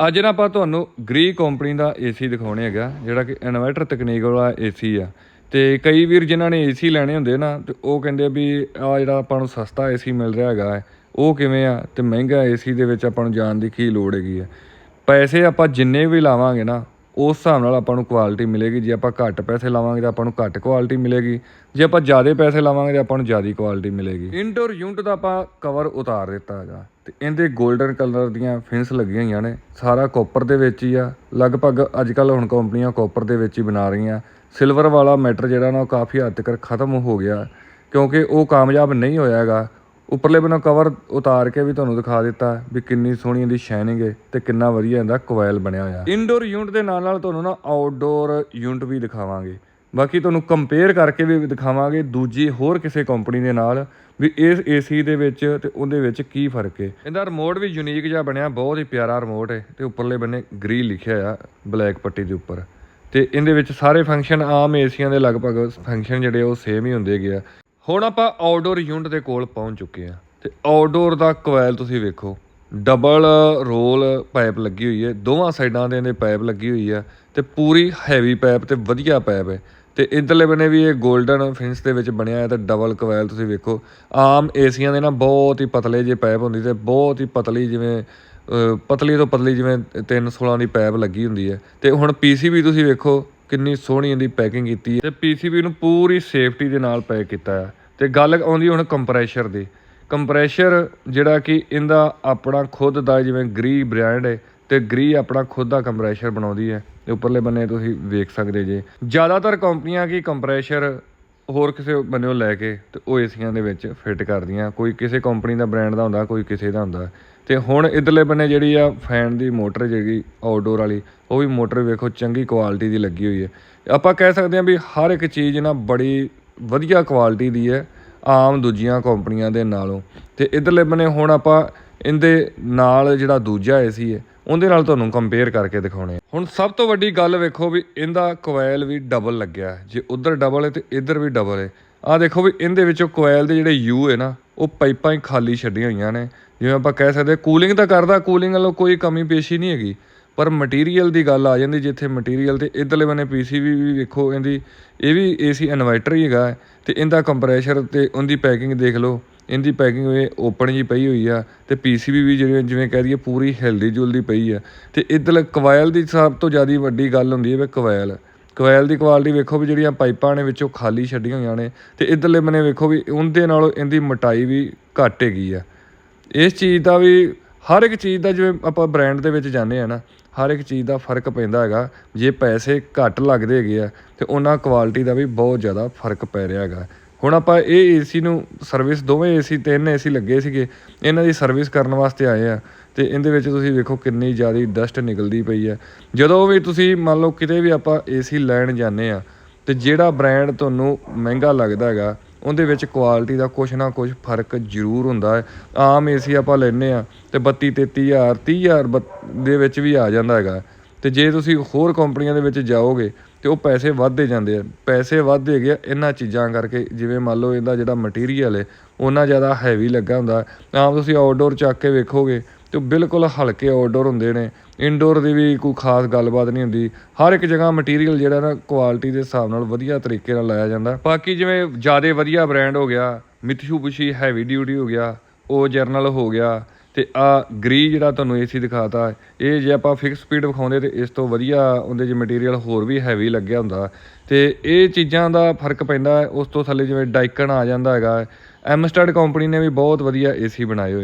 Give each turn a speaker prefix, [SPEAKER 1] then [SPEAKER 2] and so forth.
[SPEAKER 1] ਅੱਜ ਨਾ ਆਪਾਂ ਤੁਹਾਨੂੰ ਗ੍ਰੀ ਕੰਪਨੀ ਦਾ ਏਸੀ ਦਿਖਾਉਣੇ ਹੈਗਾ, ਜਿਹੜਾ ਕਿ ਇਨਵਰਟਰ ਤਕਨੀਕ ਵਾਲਾ ਏਸੀ ਆ। ਤੇ ਕਈ ਵੀਰ ਜਿਨ੍ਹਾਂ ਨੇ ਏਸੀ ਲੈਣੇ ਹੁੰਦੇ ਨਾ, ਤੇ ਉਹ ਕਹਿੰਦੇ ਵੀ ਆ ਜਿਹੜਾ ਆਪਾਂ ਨੂੰ ਸਸਤਾ ਏਸੀ ਮਿਲ ਰਿਹਾ ਹੈਗਾ, ਉਹ ਕਿਵੇਂ ਆ ਤੇ ਮਹਿੰਗਾ ਏਸੀ ਦੇ ਵਿੱਚ ਆਪਾਂ ਨੂੰ ਜਾਣ ਦੀ ਕੀ ਲੋੜ ਹੈਗੀ ਆ। ਪੈਸੇ ਆਪਾਂ ਜਿੰਨੇ ਵੀ ਲਾਵਾਂਗੇ ਨਾ, ਉਸ ਹਿਸਾਬ ਨਾਲ ਆਪਾਂ ਨੂੰ ਕੁਆਲਿਟੀ ਮਿਲੇਗੀ। ਜੇ ਆਪਾਂ ਘੱਟ ਪੈਸੇ ਲਾਵਾਂਗੇ ਤਾਂ ਆਪਾਂ ਨੂੰ ਘੱਟ ਕੁਆਲਿਟੀ ਮਿਲੇਗੀ। ਜੇ ਆਪਾਂ ਜ਼ਿਆਦਾ ਪੈਸੇ ਲਾਵਾਂਗੇ ਤਾਂ ਆਪਾਂ ਨੂੰ ਜ਼ਿਆਦਾ ਕੁਆਲਿਟੀ ਮਿਲੇਗੀ। ਇਨਡੋਰ ਯੂਨਿਟ ਦਾ ਆਪਾਂ ਕਵਰ ਉਤਾਰ ਦਿੱਤਾ ਹੈਗਾ। ਤੇ ਇਹਦੇ 골ਡਨ ਕਲਰ ਦੀਆਂ ਫਿੰਸ ਲੱਗੀਆਂ ਹੋਈਆਂ ਨੇ। ਸਾਰਾ ਕਾਪਰ ਦੇ ਵਿੱਚ ਹੀ ਆ। ਲਗਭਗ ਅੱਜ ਕੱਲ ਹੁਣ ਕੰਪਨੀਆਂ ਕਾਪਰ ਦੇ ਵਿੱਚ ਹੀ ਬਣਾ ਰਹੀਆਂ। ਸਿਲਵਰ ਵਾਲਾ ਮੈਟਰ ਜਿਹੜਾ ਨਾ, ਉਹ ਕਾਫੀ ਹੱਦ ਤੱਕ ਖਤਮ ਹੋ ਗਿਆ। ਕਿਉਂਕਿ ਉਹ ਕਾਮਯਾਬ ਨਹੀਂ ਹੋਇਆ ਹੈਗਾ। ਉੱਪਰਲੇ ਬੰਨੋਂ ਕਵਰ ਉਤਾਰ ਕੇ ਵੀ ਤੁਹਾਨੂੰ ਦਿਖਾ ਦਿੱਤਾ ਵੀ ਕਿੰਨੀ ਸੋਹਣੀ ਇਹਦੀ ਸ਼ਾਈਨਿੰਗ ਹੈ ਤੇ ਕਿੰਨਾ ਵਧੀਆ ਇਹਦਾ ਕੋਇਲ ਬਣਿਆ ਹੋਇਆ। ਇਨਡੋਰ ਯੂਨਿਟ ਦੇ ਨਾਲ ਨਾਲ ਤੁਹਾਨੂੰ ਨਾ ਆਊਟਡੋਰ ਯੂਨਿਟ ਵੀ ਦਿਖਾਵਾਂਗੇ। ਬਾਕੀ ਤੁਹਾਨੂੰ ਕੰਪੇਅਰ ਕਰਕੇ ਵੀ ਦਿਖਾਵਾਂਗੇ ਦੂਜੀ ਹੋਰ ਕਿਸੇ ਕੰਪਨੀ ਦੇ ਨਾਲ ਵੀ ਇਸ ਏਸੀ ਦੇ ਵਿੱਚ ਤੇ ਉਹਦੇ ਵਿੱਚ ਕੀ ਫ਼ਰਕ ਹੈ। ਇਹਦਾ ਰਿਮੋਟ ਵੀ ਯੂਨੀਕ ਜਿਹਾ ਬਣਿਆ, ਬਹੁਤ ਹੀ ਪਿਆਰਾ ਰਿਮੋਟ ਹੈ ਤੇ ਉੱਪਰਲੇ ਬੰਨੇ ਗ੍ਰੀ ਲਿਖਿਆ ਆ ਬਲੈਕ ਪੱਟੀ ਦੇ ਉੱਪਰ। ਤੇ ਇਹਦੇ ਵਿੱਚ ਸਾਰੇ ਫੰਕਸ਼ਨ ਆਮ ਏਸੀਆਂ ਦੇ ਲਗਭਗ ਫੰਕਸ਼ਨ ਜਿਹੜੇ ਉਹ ਸੇਮ ਹੀ ਹੁੰਦੇ ਹੈਗੇ ਆ। ਹੁਣ ਆਪਾਂ ਆਊਟਡੋਰ ਯੂਨਿਟ ਦੇ ਕੋਲ ਪਹੁੰਚ ਚੁੱਕੇ ਆ ਤੇ ਆਊਟਡੋਰ ਦਾ ਕੋਇਲ ਤੁਸੀਂ ਵੇਖੋ ਡਬਲ ਰੋਲ ਪਾਈਪ ਲੱਗੀ ਹੋਈ ਹੈ, ਦੋਵਾਂ ਸਾਈਡਾਂ ਦੇ ਇਹਦੇ ਪਾਈਪ ਲੱਗੀ ਹੋਈ ਆ ਤੇ ਪੂਰੀ ਹੈਵੀ ਪਾਈਪ ਤੇ ਵਧੀਆ ਪਾਈਪ ਹੈ। ਤੇ ਇਧਰਲੇ ਬਨੇ ਵੀ ਇਹ 골ਡਨ ਫਿੰਸ ਦੇ ਵਿੱਚ ਬਣਿਆ ਹੈ ਤੇ ਡਬਲ ਕੋਇਲ ਤੁਸੀਂ ਵੇਖੋ। ਆਮ ਏਸੀਆਂ ਦੇ ਨਾ ਬਹੁਤ ਹੀ ਪਤਲੇ ਜੇ ਪਾਈਪ ਹੁੰਦੀ ਤੇ ਬਹੁਤ ਹੀ ਪਤਲੀ ਜਿਵੇਂ ਪਤਲੀ ਤੋਂ ਪਤਲੀ ਜਿਵੇਂ 316 ਦੀ ਪਾਈਪ ਲੱਗੀ ਹੁੰਦੀ ਹੈ। ਤੇ ਹੁਣ ਪੀਸੀਬੀ ਤੁਸੀਂ ਵੇਖੋ ਕਿੰਨੀ ਸੋਹਣੀ ਇਹਦੀ ਪੈਕਿੰਗ ਕੀਤੀ ਹੈ। ਤੇ ਪੀਸੀਬੀ ਨੂੰ ਪੂਰੀ ਸੇਫਟੀ ਦੇ ਨਾਲ ਪੈਕ ਕੀਤਾ ਹੈ। ਤੇ ਗੱਲ ਆਉਂਦੀ ਹੁਣ ਕੰਪਰੈਸ਼ਰ ਦੀ। ਕੰਪਰੈਸ਼ਰ ਜਿਹੜਾ ਕਿ ਇਹਦਾ ਆਪਣਾ ਖੁਦ ਦਾ ਜਿਵੇਂ ਗਰੀ ਬ੍ਰਾਂਡ ਹੈ ਤੇ ਗਰੀ ਆਪਣਾ ਖੁਦ ਦਾ ਕੰਪਰੈਸ਼ਰ ਬਣਾਉਂਦੀ ਹੈ। ਤੇ ਉੱਪਰਲੇ ਬੰਨੇ ਤੁਸੀਂ ਵੇਖ ਸਕਦੇ ਜੇ। ਜ਼ਿਆਦਾਤਰ ਕੰਪਨੀਆਂ ਕੀ ਕੰਪਰੈਸ਼ਰ ਹੋਰ ਕਿਸੇ ਬੰਨਿਓ ਲੈ ਕੇ ਤੇ ਉਹ ਏਸੀਆਂ ਦੇ ਵਿੱਚ ਫਿੱਟ ਕਰਦੀਆਂ। ਕੋਈ ਕਿਸੇ ਕੰਪਨੀ ਦਾ ਬ੍ਰਾਂਡ ਦਾ ਹੁੰਦਾ, ਕੋਈ ਕਿਸੇ ਦਾ ਹੁੰਦਾ। ਤੇ ਹੁਣ ਇਧਰਲੇ ਬੰਨੇ ਜਿਹੜੀ ਆ ਫੈਨ ਦੀ ਮੋਟਰ ਜਿਹੜੀ ਆਊਟਡੋਰ ਵਾਲੀ, ਉਹ ਵੀ ਮੋਟਰ ਵੇਖੋ ਚੰਗੀ ਕੁਆਲਿਟੀ ਦੀ ਲੱਗੀ ਹੋਈ ਹੈ। ਆਪਾਂ ਕਹਿ ਸਕਦੇ ਹਾਂ ਵੀ ਹਰ ਇੱਕ ਚੀਜ਼ ਨਾ ਬੜੀ ਵਧੀਆ ਕੁਆਲਿਟੀ ਦੀ ਹੈ, ਆਮ ਦੂਜੀਆਂ ਕੰਪਨੀਆਂ ਦੇ ਨਾਲੋਂ। ਤੇ ਇਧਰਲੇ ਬੰਨੇ ਹੁਣ ਆਪਾਂ ਇਹਦੇ ਨਾਲ ਜਿਹੜਾ ਦੂਜਾ ਏਸੀ ਹੈ ਉਹਦੇ ਨਾਲ ਤੁਹਾਨੂੰ ਕੰਪੇਅਰ ਕਰਕੇ ਦਿਖਾਉਣੇ ਹੁਣ ਸਭ ਤੋਂ ਵੱਡੀ ਗੱਲ ਵੇਖੋ ਵੀ ਇਹਦਾ ਕੋਇਲ ਵੀ ਡਬਲ ਲੱਗਿਆ ਜੇ ਉਧਰ ਡਬਲ ਹੈ ਤੇ ਇੱਧਰ ਵੀ ਡਬਲ ਹੈ। ਆਹ ਦੇਖੋ ਵੀ ਇਹਦੇ ਵਿੱਚੋਂ ਕੋਇਲ ਦੇ ਜਿਹੜੇ ਯੂ ਹੈ ਨਾ, ਉਹ ਪਾਈਪਾਂ ਹੀ ਖਾਲੀ ਛੱਡੀਆਂ ਹੋਈਆਂ ਨੇ। ਜਿਵੇਂ ਆਪਾਂ ਕਹਿ ਸਕਦੇ ਕੂਲਿੰਗ ਤਾਂ ਕਰਦਾ ਕੂਲਿੰਗ ਵੱਲੋਂ ਕੋਈ ਕਮੀ ਪੇਸ਼ੀ ਨਹੀਂ ਹੈਗੀ। ਪਰ ਮਟੀਰੀਅਲ ਦੀ ਗੱਲ ਆ ਜਾਂਦੀ, ਜਿੱਥੇ ਮਟੀਰੀਅਲ ਤੇ ਇਧਰਲੇ ਬੰਨੇ ਪੀਸੀਬੀ ਵੀ ਵੇਖੋ, ਇਹਦੀ, ਇਹ ਵੀ ਏਸੀ ਇਨਵਰਟਰ ਹੀ ਹੈਗਾ ਹੈ। ਤੇ ਇਹਦਾ ਕੰਪਰੈਸ਼ਰ ਤੇ ਉਹਦੀ ਪੈਕਿੰਗ ਦੇਖ ਲਓ। ਇਹਦੀ ਪੈਕਿੰਗ ਇਹ ਓਪਨ ਜੀ ਪਈ ਹੋਈ ਆ ਤੇ ਪੀਸੀਬੀ ਵੀ ਜਿਵੇਂ ਜਿਵੇਂ ਕਹਿ ਦਈਏ ਪੂਰੀ ਹਿਲਦੀ ਜੁਲਦੀ ਪਈ ਆ। ਤੇ ਇਧਰ ਕਵਾਇਲ ਦੀ ਸਭ ਤੋਂ ਜ਼ਿਆਦਾ ਵੱਡੀ ਗੱਲ ਹੁੰਦੀ ਹੈ ਵੀ ਕਵਾਇਲ। ਕੋਇਲ ਦੀ ਕੁਆਲਿਟੀ ਵੇਖੋ ਵੀ ਜਿਹੜੀਆਂ ਪਾਈਪਾਂ ਨੇ ਵਿੱਚੋਂ ਖਾਲੀ ਛੱਡੀਆਂ ਹੋਈਆਂ ਨੇ ਤੇ ਇਧਰਲੇ ਬੰਨੇ ਵੇਖੋ ਵੀ ਉਹਦੇ ਨਾਲੋਂ ਇਹਦੀ ਮੋਟਾਈ ਵੀ ਘੱਟ ਹੈਗੀ ਆ। ਇਸ ਚੀਜ਼ ਦਾ ਵੀ ਹਰ ਇੱਕ ਚੀਜ਼ ਦਾ ਜਿਵੇਂ ਆਪਾਂ ਬ੍ਰਾਂਡ ਦੇ ਵਿੱਚ ਜਾਂਦੇ ਆ ਨਾ, ਹਰ ਇੱਕ ਚੀਜ਼ ਦਾ ਫ਼ਰਕ ਪੈਂਦਾ ਹੈਗਾ। ਜੇ ਪੈਸੇ ਘੱਟ ਲੱਗਦੇ ਹੈਗੇ ਆ ਤੇ ਉਹਨਾਂ ਕੁਆਲਿਟੀ ਦਾ ਵੀ ਬਹੁਤ ਜ਼ਿਆਦਾ ਫ਼ਰਕ ਪੈ ਰਿਹਾ ਹੈਗਾ। ਹੁਣ ਆਪਾਂ ਇਹ ਏਸੀ ਨੂੰ ਸਰਵਿਸ ਦੋਵੇਂ ਏਸੀ ਤਿੰਨ ਏਸੀ ਲੱਗੇ ਸੀਗੇ, ਇਹਨਾਂ ਦੀ ਸਰਵਿਸ ਕਰਨ ਵਾਸਤੇ ਆਏ ਆ। ਤੇ ਇਹਦੇ ਵਿੱਚ ਤੁਸੀਂ ਵੇਖੋ ਕਿੰਨੀ ਜ਼ਿਆਦਾ ਡਸਟ ਨਿਕਲਦੀ ਪਈ ਹੈ ਜਦੋਂ ਵੀ ਤੁਸੀਂ ਮੰਨ ਲਓ ਕਿਤੇ ਵੀ ਆਪਾਂ ਏਸੀ ਲੈਣ ਜਾਂਦੇ ਆ, ਤੇ ਜਿਹੜਾ ਬ੍ਰਾਂਡ ਤੁਹਾਨੂੰ ਮਹਿੰਗਾ ਲੱਗਦਾ ਹੈਗਾ, ਉਹਦੇ ਵਿੱਚ ਕੁਆਲਿਟੀ ਦਾ ਕੁਛ ਨਾ ਕੁਛ ਫ਼ਰਕ ਜ਼ਰੂਰ ਹੁੰਦਾ ਹੈ। ਆਮ ਏਸੀ ਆਪਾਂ ਲੈਨੇ ਆ, ਤੇ 32 33000 30000 ਬੱਤ- ਦੇ ਵਿੱਚ ਵੀ ਆ ਜਾਂਦਾ ਹੈਗਾ। ਤੇ ਜੇ ਤੁਸੀਂ ਹੋਰ ਕੰਪਨੀਆਂ ਦੇ ਵਿੱਚ ਜਾਓਗੇ ਤੇ ਉਹ ਪੈਸੇ ਵੱਧਦੇ ਜਾਂਦੇ ਆ। ਪੈਸੇ ਵੱਧਦੇ ਗਏ ਇਹਨਾਂ ਚੀਜ਼ਾਂ ਕਰਕੇ। ਜਿਵੇਂ ਮੰਨ ਲਓ ਇਹਦਾ ਜਿਹੜਾ ਮਟੀਰੀਅਲ ਹੈ ਉਹਨਾਂ ਜ਼ਿਆਦਾ ਹੈਵੀ ਲੱਗਾ ਹੁੰਦਾ। ਆਮ ਤੁਸੀਂ ਆਊਟਡੋਰ ਚੱਕ ਕੇ ਵੇਖੋਗੇ ਤੇ ਉਹ ਬਿਲਕੁਲ ਹਲਕੇ ਆਊਟਡੋਰ ਹੁੰਦੇ ਨੇ। ਇਨਡੋਰ ਦੀ ਵੀ ਕੋਈ ਖਾਸ ਗੱਲਬਾਤ ਨਹੀਂ ਹੁੰਦੀ। ਹਰ ਇੱਕ ਜਗ੍ਹਾ ਮਟੀਰੀਅਲ ਜਿਹੜਾ ਨਾ ਕੁਆਲਿਟੀ ਦੇ ਹਿਸਾਬ ਨਾਲ ਵਧੀਆ ਤਰੀਕੇ ਨਾਲ ਲਾਇਆ ਜਾਂਦਾ। ਬਾਕੀ ਜਿਵੇਂ ਜ਼ਿਆਦਾ ਵਧੀਆ ਬ੍ਰਾਂਡ ਹੋ ਗਿਆ ਮਿਤਸੂਬਿਸ਼ੀ ਹੈਵੀ ਡਿਊਟੀ ਹੋ ਗਿਆ, ਉਹ ਜਰਨਲ ਹੋ ਗਿਆ। ਤੇ ਆ ਗਰੀ ਜਿਹੜਾ ਤੁਹਾਨੂੰ ਏਸੀ ਦਿਖਾਤਾ, ਇਹ ਜੇ ਆਪਾਂ ਫਿਕਸ ਸਪੀਡ ਵਿਖਾਉਂਦੇ ਤੇ ਇਸ ਤੋਂ ਵਧੀਆ ਉਹਦੇ 'ਚ ਮਟੀਰੀਅਲ ਹੋਰ ਵੀ ਹੈਵੀ ਲੱਗਿਆ ਹੁੰਦਾ। ਤੇ ਇਹ ਚੀਜ਼ਾਂ ਦਾ ਫ਼ਰਕ ਪੈਂਦਾ, ਉਸ ਤੋਂ ਥੱਲੇ ਜਿਵੇਂ ਡਾਈਕਨ ਆ ਜਾਂਦਾ ਹੈਗਾ ਐਮਸਟਰਡ ਕੰਪਨੀ ਨੇ ਵੀ ਬਹੁਤ ਵਧੀਆ ਏਸੀ ਬਣਾਏ ਹੋਏ।